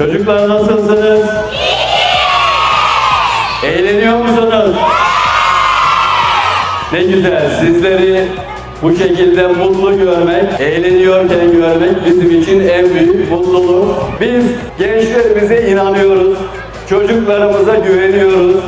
Çocuklar nasılsınız? Eğleniyor musunuz? Ne güzel sizleri bu şekilde mutlu görmek, eğleniyorken görmek bizim için en büyük mutluluk. Biz gençlerimize inanıyoruz, çocuklarımıza güveniyoruz.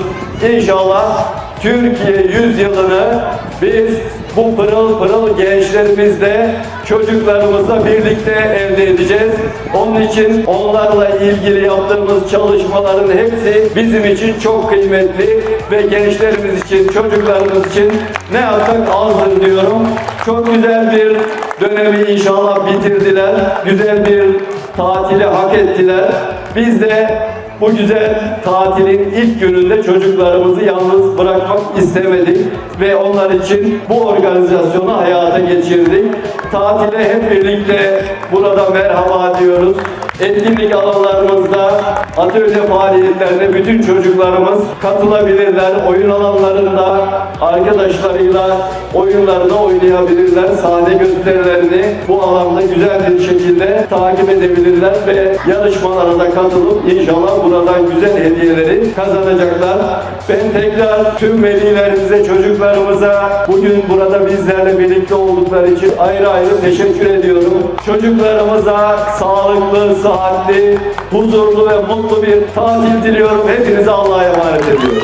İnşallah Türkiye yüzyılını biz bu pırıl pırıl gençlerimizle, çocuklarımızla birlikte elde edeceğiz. Onun için onlarla ilgili yaptığımız çalışmaların hepsi bizim için çok kıymetli ve gençlerimiz için, çocuklarımız için ne yapsak azdır diyorum. Çok güzel bir dönemi inşallah bitirdiler. Güzel bir tatili hak ettiler. Biz de bu güzel tatilin ilk gününde çocuklarımızı yalnız bırakmak istemedik ve onlar için bu organizasyonu hayata geçirdik. Tatile hep birlikte burada merhaba diyoruz. Etkinlik alanlarımızda, atölye faaliyetlerine bütün çocuklarımız katılabilirler. Oyun alanlarında arkadaşlarıyla oyunlarını oynayabilirler. Sahne gösterilerini bu alanda güzel bir şekilde takip edebilirler ve yarışmalara da katılıp inşallah buradan güzel hediyeleri kazanacaklar. Ben tekrar tüm velilerimize, çocuklarımıza bugün burada bizlerle birlikte oldukları için ayrı ayrı teşekkür ediyorum. Çocuklarımıza sağlıklı, sıhhatli, huzurlu ve mutlu bir tatil diliyorum. Hepinize Allah'a emanet ediyorum.